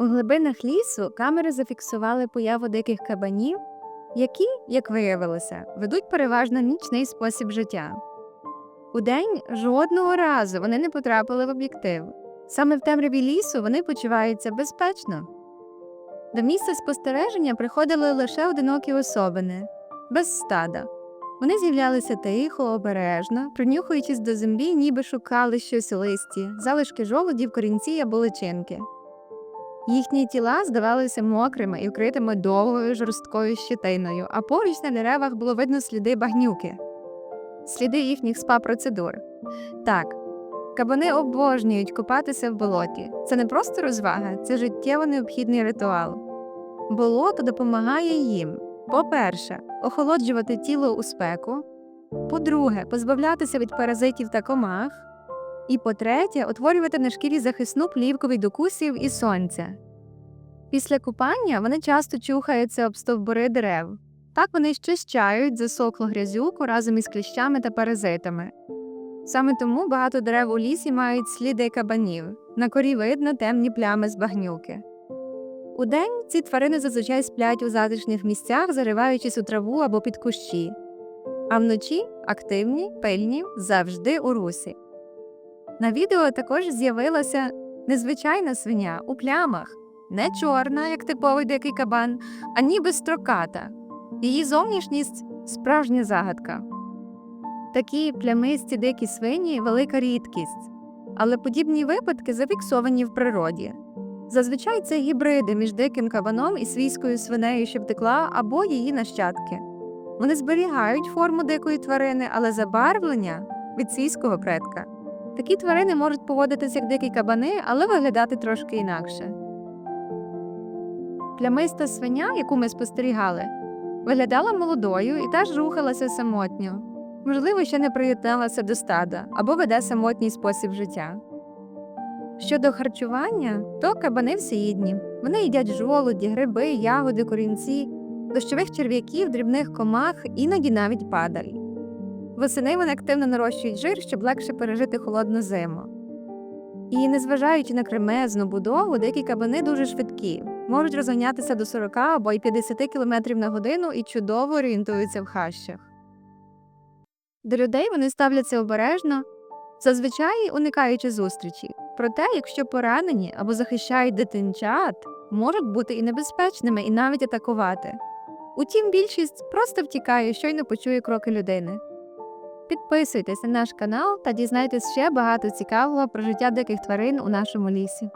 У глибинах лісу камери зафіксували появу диких кабанів, які, як виявилося, ведуть переважно нічний спосіб життя. Удень жодного разу вони не потрапили в об'єктив. Саме в темряві лісу вони почуваються безпечно. До місця спостереження приходили лише одинокі особини, без стада. Вони з'являлися тихо, обережно, принюхуючись до землі, ніби шукали щось у листі, залишки жолудів, корінці або личинки. Їхні тіла здавалися мокрими і вкритими довгою жорсткою щитиною, а поруч на деревах було видно сліди багнюки, сліди їхніх спа-процедур. Так, кабани обожнюють купатися в болоті. Це не просто розвага, це життєво необхідний ритуал. Болото допомагає їм, по-перше, охолоджувати тіло у спеку, по-друге, позбавлятися від паразитів та комах. І по-третє, утворювати на шкірі захисну плівку від укусів і сонця. Після купання вони часто чухаються об стовбури дерев. Так вони щищають засохлу грязюку разом із кліщами та паразитами. Саме тому багато дерев у лісі мають сліди кабанів. На корі видно темні плями з багнюки. Удень ці тварини зазвичай сплять у затишних місцях, зариваючись у траву або під кущі, а вночі активні, пильні, завжди у русі. На відео також з'явилася незвичайна свиня у плямах, не чорна, як типовий дикий кабан, а ніби строката. Її зовнішність справжня загадка. Такі плямисті дикі свині велика рідкість, але подібні випадки зафіксовані в природі. Зазвичай це гібриди між диким кабаном і свійською свинею, що втекла, або її нащадки. Вони зберігають форму дикої тварини, але забарвлення від свійського предка. Такі тварини можуть поводитися як дикі кабани, але виглядати трошки інакше. Плямиста свиня, яку ми спостерігали, виглядала молодою і теж рухалася самотньо. Можливо, ще не приєдналася до стада або веде самотній спосіб життя. Щодо харчування, то кабани всеїдні. Вони їдять жолуді, гриби, ягоди, корінці, дощових черв'яків, дрібних комах, іноді навіть падаль. Восени вони активно нарощують жир, щоб легше пережити холодну зиму. І незважаючи на кремезну будову, дикі кабани дуже швидкі, можуть розганятися до 40 або й 50 км на годину і чудово орієнтуються в хащах. До людей вони ставляться обережно, зазвичай уникаючи зустрічі. Проте, якщо поранені або захищають дитинчат, можуть бути і небезпечними, і навіть атакувати. Утім, більшість просто втікає, щойно почує кроки людини. Підписуйтесь на наш канал та дізнайтесь ще багато цікавого про життя диких тварин у нашому лісі.